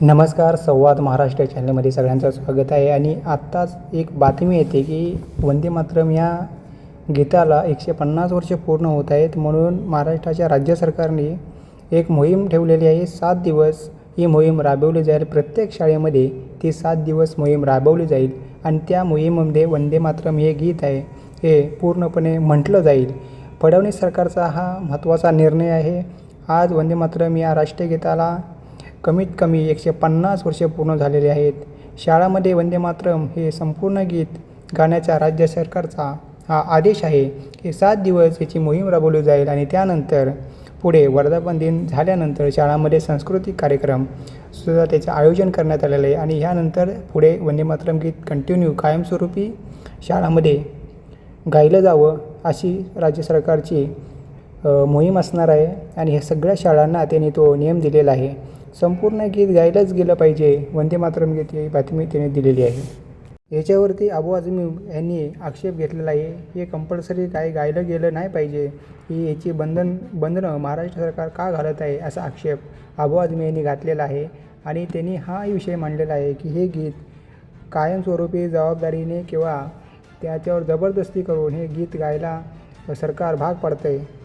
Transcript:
नमस्कार संवाद महाराष्ट्र चॅनलमध्ये सगळ्यांचं स्वागत आहे. आणि आत्ताच एक बातमी येते की वंदे मातरम या गीताला एकशे पन्नास वर्ष पूर्ण होत आहेत. म्हणून महाराष्ट्राच्या राज्य सरकारने एक मोहीम ठेवलेली आहे सात दिवस ही मोहीम राबवली जाईल. प्रत्येक शाळेमध्ये ती सात दिवस मोहीम राबवली जाईल आणि त्या मोहिमेमध्ये वंदे मातरम हे गीत आहे हे पूर्णपणे म्हटलं जाईल. फडणवीस सरकारचा हा महत्त्वाचा निर्णय आहे. आज वंदे मातरम या राष्ट्रीय गीताला कमीत कमी एकशे पन्नास वर्षे पूर्ण झालेले आहेत. शाळामध्ये वंदे मातरम हे संपूर्ण गीत गाण्याचा राज्य सरकारचा हा आदेश आहे की सात दिवस याची मोहीम राबवली जाईल आणि त्यानंतर पुढे वर्धापन दिन झाल्यानंतर शाळामध्ये सांस्कृतिक कार्यक्रम सुद्धा त्याचं आयोजन करण्यात आलेलं आहे आणि ह्यानंतर पुढे वंदे मातरम गीत कंटिन्यू कायमस्वरूपी शाळामध्ये गायलं जावं अशी राज्य सरकारची मोहीम असणार आहे. आणि ह्या सगळ्या शाळांना त्यांनी तो नियम दिलेला आहे. संपूर्ण गीत गायलंच गेलं पाहिजे. वंदे मातरम गीत ही बातमी त्याने दिलेली आहे. याच्यावरती अबू आझमी यांनी आक्षेप घेतलेला आहे. हे कंपल्सरी काय गायलं गेलं नाही पाहिजे. ही याची बंधन बंधनं महाराष्ट्र सरकार का घालत आहे असा आक्षेप अबू आझमी यांनी घातलेला आहे. आणि त्यांनी हा विषय मांडलेला आहे की हे गीत कायमस्वरूपी जबाबदारीने किंवा त्याच्यावर जबरदस्ती करून हे गीत गायला सरकार भाग पडतं आहे